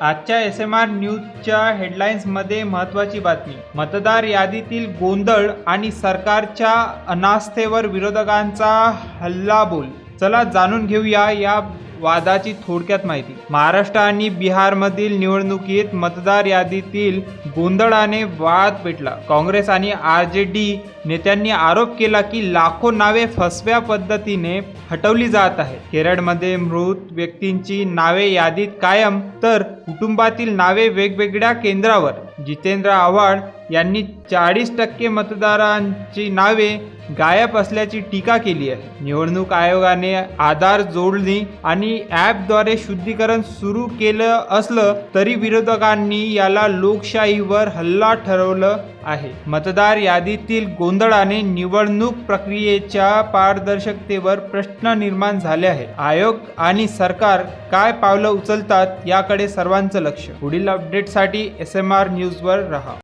आजच्या S M R न्यूजच्या हेडलाईन्समध्ये महत्त्वाची बातमी. मतदार यादीतील गोंधळ आणि सरकारच्या अनास्थेवर विरोधकांचा हल्लाबोल. चला जाणून घेऊया या वादाची थोडक्यात माहिती. महाराष्ट्र आणि बिहारमधील निवडणुकीत मतदार यादीतील गोंधळाने वाद पेटला. काँग्रेस आणि आर जे डी नेत्यांनी आरोप केला की लाखो नावे फसव्या पद्धतीने हटवली जात आहे केरळमध्ये मृत व्यक्तींची नावे यादीत कायम तर कुटुंबातील नावे वेगवेगळ्या केंद्रावर. जितेंद्र आव्हाड यांनी चाळीस टक्के मतदारांची नावे गायब असल्याची टीका केली आहे. निवडणूक आयोगाने आधार जोडणी आणि ॲपद्वारे शुद्धीकरण सुरू केलं असलं तरी विरोधकांनी याला लोकशाहीवर हल्ला ठरवलं आहे. मतदार यादीतील गोंधळाने निवडणूक प्रक्रियेच्या पारदर्शकतेवर प्रश्न निर्माण झाले आहे. आयोग आणि सरकार काय पावलं उचलतात याकडे सर्वांचं लक्ष. पुढील अपडेटसाठी एस एम आर न्यूजवर रहा.